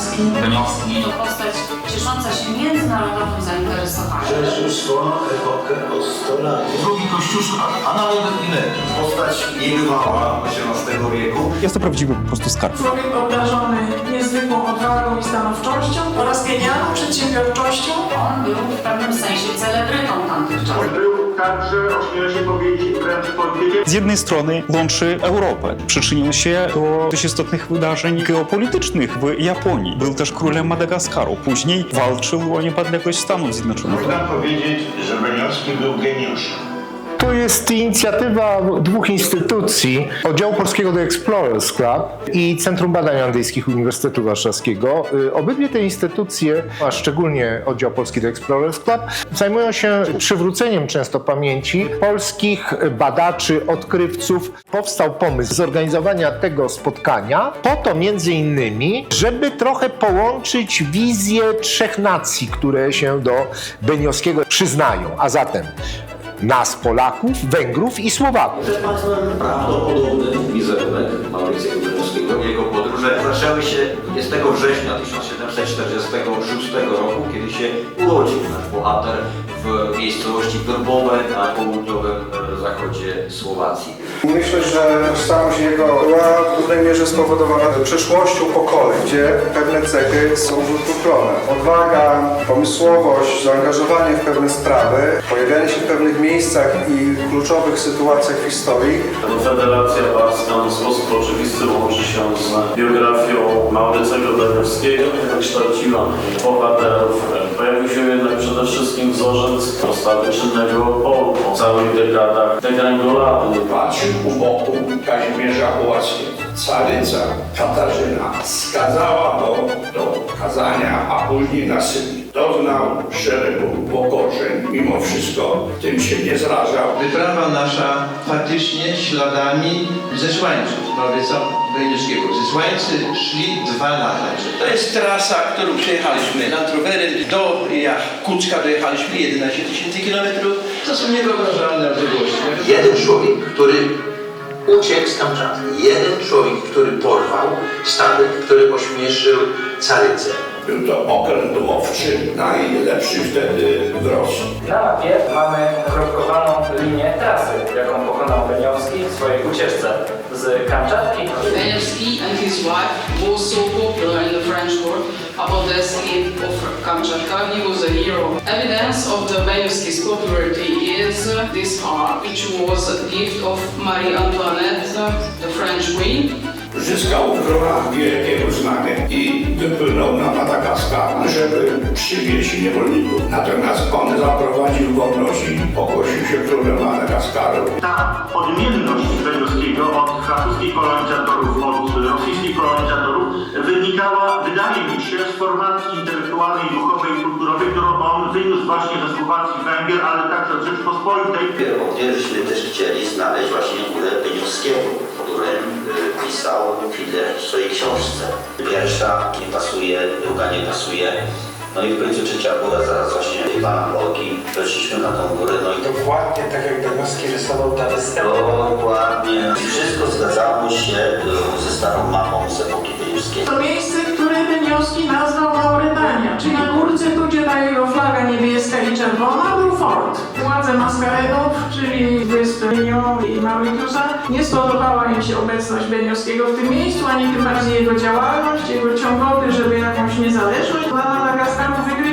Beniowski Beniowski. to postać ciesząca się międzynarodowym zainteresowaniem. Swoją epokę o 100 lat. Drugi Kościuszka, analog ile? Postać niebywała XVIII wieku. Jest to prawdziwy po prostu skarb. Człowiek obdarzony niezwykłą odwagą i stanowczością oraz genialną przedsiębiorczością. On był w pewnym sensie celebrytą także, ośmielę się powiedzieć, wręcz politykiem. Z jednej strony łączy Europę. Przyczynił się do dość istotnych wydarzeń geopolitycznych w Japonii. Był też królem Madagaskaru. Później walczył o niepodległość Stanów Zjednoczonych. Można powiedzieć, że Beniowski był geniuszem. To jest inicjatywa dwóch instytucji, Oddziału Polskiego The Explorers Club i Centrum Badań Andyjskich Uniwersytetu Warszawskiego. Y, Obydwie te instytucje, a szczególnie Oddział Polski The Explorers Club, zajmują się przywróceniem często pamięci polskich badaczy, odkrywców. Powstał pomysł zorganizowania tego spotkania po to między innymi, żeby trochę połączyć wizję trzech nacji, które się do Beniowskiego przyznają, a zatem nas, Polaków, Węgrów i Słowaków. Przed Państwem prawdopodobny wizerunek Maurycego Beniowskiego. Jego podróże zaczęły się 20 września 1746 roku, kiedy się urodził nasz bohater w miejscowości Grbowe na południowym zachodzie Słowacji. Myślę, że tożsamość jego była w dużej mierze spowodowana przeszłością pokoleń, gdzie pewne cechy są wykupione. Odwaga, pomysłowość, zaangażowanie w pewne sprawy, pojawianie się w pewnych miejscach i kluczowych sytuacjach w historii Konfederacja Warska w sposób oczywisty łączy się z biografią Maurycego Beniowskiego, która kształciła bohaterów. Całych dekadach degrengolady. Patrzył u boku Kazimierza Pułackiego. Caryca Katarzyna skazała go do kazania, a później na syni. Doznał szeregu pokorzeń, mimo wszystko tym się nie zrażał. Wyprawa nasza faktycznie śladami zesłańców Mauryca Beniowskiego. Zesłańcy szli dwa lata. To jest trasa, którą przejechaliśmy na rowery do Kucka dojechaliśmy 11 tysięcy kilometrów. To są niewyobrażalne odległości. Jeden człowiek, który uciekł z Kamczaty. Jeden człowiek, który porwał statek, który ośmieszył carycę. Był to okręt łowczy, najlepszy wtedy w Rosji. Na mapie mamy kropkowaną linię trasy, jaką pokonał Beniowski w swojej ucieczce z Kamczatki. Benowski and his wife was so popular in the French court about the escape of Kamchatka. He was a hero. Evidence of the Benowski's popularity is this harp, which was a gift of Marie Antoinette, the French queen. Zyskał w rolach wielkie uznanie i wypłynął na Madagaskar, żeby przywieźć niewolników. Natomiast on zaprowadził wolność i ogłosił się królem Madagaskaru. Ta odmienność Beniowskiego od francuskich kolonizatorów, od rosyjskich kolonizatorów wynikała, wydaje mi się, z formacji intelektualnej, duchowej i kulturowej, którą on wyniósł właśnie ze Słowacji, Węgier, ale także z Rzeczpospolitej. Pierwotnie żeśmy też chcieli znaleźć właśnie górę Beniowskiego, o którym y, pisał Hitler w swojej książce. Pierwsza nie pasuje, druga nie pasuje. No i w końcu trzecia góra zaraz właśnie Pana Polki. Weszliśmy na tą górę, no i to Dokładnie tak jak Beniowski rysował ta dokładnie. Się y, ze starą mapą z epoki. To miejsce, które Beniowski nazwał Mauretania, czyli na górce tu, gdzie ta jego flaga niebieska i czerwona, był fort. Władze Maskaredów, czyli wysp Reunion i Mauritiusa, nie spodobała im się obecność Beniowskiego w tym miejscu, ani tym bardziej jego działalność, jego ciągoty, żeby jakąś niezależność dla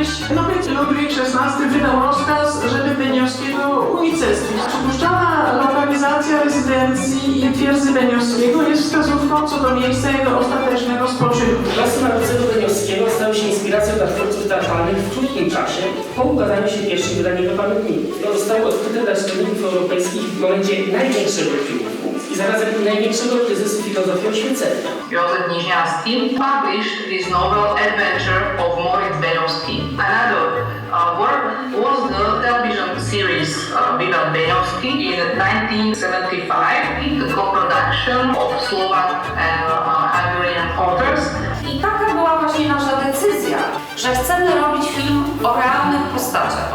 Madagaskaru wygryźć. No Ludwik XVI wydał rozkaz, żeby Beniowskiego unicestwić. Przypuszczana lokalizacja rezydencji twierdzy Beniowskiego jest wskazówką co do miejsca jego ostatecznego spoczynku. Losy Maurycego Beniowskiego stały się inspiracją dla twórców teatralnych w krótkim czasie po ukazaniu się pierwszych wydań jego pamiętników. Zostały odkryte dla czytelników europejskich w momencie największego i zarazem największego kryzysu filozofii oświecenia. Piotr Nizianski published this novel Adventure of Moritz Benowski. Another uh, work was the television series uh, Benowski in 1975, the co-production of Slovak and uh, Hungarian authors. I taka była właśnie nasza decyzja, że chcemy robić film o realnych postaciach,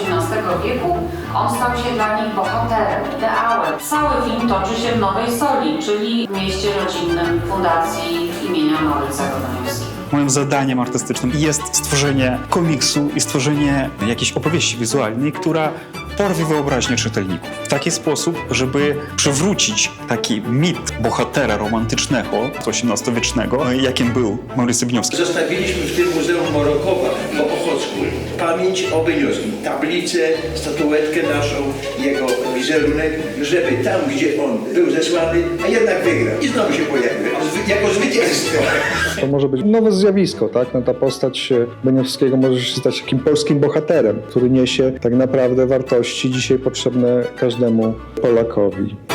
XVIII wieku on stał się dla nich bohaterem, ideałem. Cały film toczy się w Nowej Soli, czyli mieście rodzinnym Fundacji imienia Maurycego Daniowskiego. Moim zadaniem artystycznym jest stworzenie komiksu i stworzenie jakiejś opowieści wizualnej, która porwie wyobraźnię czytelników. W taki sposób, żeby przywrócić taki mit bohatera romantycznego XVIII-wiecznego, jakim był Maurice Beniowski. Zostawiliśmy w tym Muzeum Morokowa po Ochocku pamięć o Beniowskim, tablicę, statuetkę naszą, jego wizerunek, żeby tam, gdzie on był zesłany, a jednak wygrał. I znowu się pojawił, jako zwycięstwo. To może być nowe zjawisko, tak? No, ta postać e, Beniowskiego może się stać takim polskim bohaterem, który niesie tak naprawdę wartości dzisiaj potrzebne każdemu Polakowi.